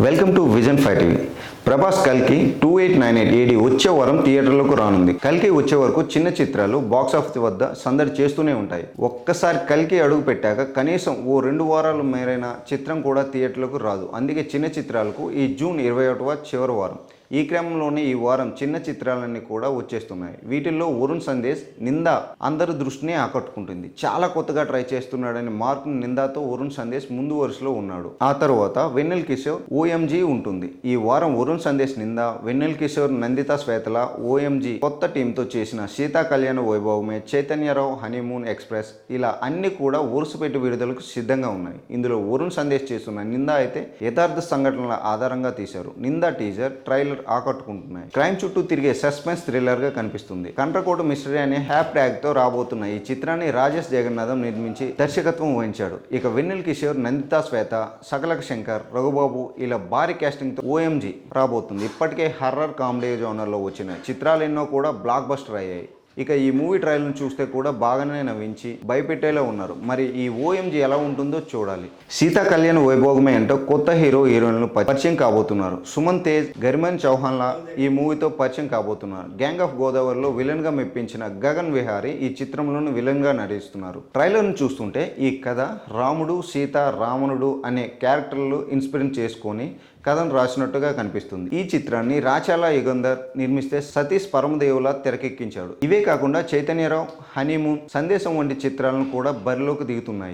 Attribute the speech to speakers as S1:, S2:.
S1: Welcome to Vision five TV. Prabhas కల్కి two eight nine eight AD వచ్చే వారం థియేటర్లకు రానుంది. కల్కి వచ్చే వరకు చిన్న చిత్రాలు బాక్స్ ఆఫీస్ వద్ద సందడి చేస్తూనే ఉంటాయి. ఒక్కసారి కల్కి అడుగు పెట్టాక కనీసం ఓ రెండు వారాలు మేరైన చిత్రం కూడా థియేటర్లకు రాదు. అందుకే చిన్న చిత్రాలకు ఈ జూన్ ఇరవై ఒకటవ చివరి వారం. ఈ క్రమంలోనే ఈ వారం చిన్న చిత్రాలన్నీ కూడా వచ్చేస్తున్నాయి. వీటిల్లో వరుణ్ సందేశ్ నింద అందరి దృష్టిని ఆకట్టుకుంటుంది. చాలా కొత్తగా ట్రై చేస్తున్నాడని మార్క్ నిందాతో వరుణ్ సందేశ్ ముందు వరుసలో ఉన్నాడు. ఆ తర్వాత వెన్నెల్ కిషోర్ ఓఎంజీ ఉంటుంది. ఈ వారం వరుణ్ సందేశ్ నింద వెన్నెల్ కిషోర్ నందిత శ్వేతల ఓఎంజీ కొత్త టీంతో చేసిన సీతా కళ్యాణ వైభవమే చైతన్యరావు హనీమూన్ ఎక్స్ప్రెస్ ఇలా అన్ని కూడా వరుస పెట్టి విడుదలకు సిద్ధంగా ఉన్నాయి. ఇందులో వరుణ్ సందేశ్ చేస్తున్న నింద అయితే యథార్థ సంఘటనల ఆధారంగా తీశారు. నింద టీజర్ ట్రైలర్ ఆకట్టుకుంటున్నాయి. క్రైమ్ చుట్టూ తిరిగే సస్పెన్స్ థ్రిల్లర్గా కనిపిస్తుంది. కంట్రకోట మిస్టరీ అనే హ్యాప్ ట్యాగ్తో రాబోతున్న ఈ చిత్రాన్ని రాజేష్ జగన్నాథం నిర్మించి దర్శకత్వం వహించాడు. ఇక వెన్నెల్ కిషోర్ నందితా శ్వేత సకలక శంకర్ రఘుబాబు ఇలా భారీ కాస్టింగ్తో ఓఎంజీ రాబోతుంది. ఇప్పటికే హర్రర్ కామెడీ జోనర్లో వచ్చిన చిత్రాలు ఎన్నో కూడా బ్లాక్ బస్టర్ అయ్యాయి. ఇక ఈ మూవీ ట్రైలర్ను చూస్తే కూడా బాగానే నవ్వించి భయపెట్టేలా ఉన్నారు. మరి ఈ ఓఎంజీ ఎలా ఉంటుందో చూడాలి. సీతా కళ్యాణ్ వైభోగమే అంటూ కొత్త హీరో హీరోయిన్లు పరిచయం కాబోతున్నారు. సుమన్ తేజ్ గరిమన్ చౌహాన్లా ఈ మూవీతో పరిచయం కాబోతున్నారు. గ్యాంగ్ ఆఫ్ గోదావరిలో విలన్గా మెప్పించిన గగన్ విహారీ ఈ చిత్రంలోను విలన్గా నటిస్తున్నారు. ట్రైలర్ను చూస్తుంటే ఈ కథ రాముడు సీత రావణుడు అనే క్యారెక్టర్లు ఇన్స్పిరెన్స్ చేసుకొని కథను రాసినట్టుగా కనిపిస్తుంది. ఈ చిత్రాన్ని రాచాల యుగంధర్ నిర్మిస్తే సతీష్ పరమదేవుల తెరకెక్కించాడు. ఇవే కాకుండా చైతన్యరావు హనీమూన్ సందేశం వంటి చిత్రాలను కూడా బరిలోకి దిగుతున్నాయి.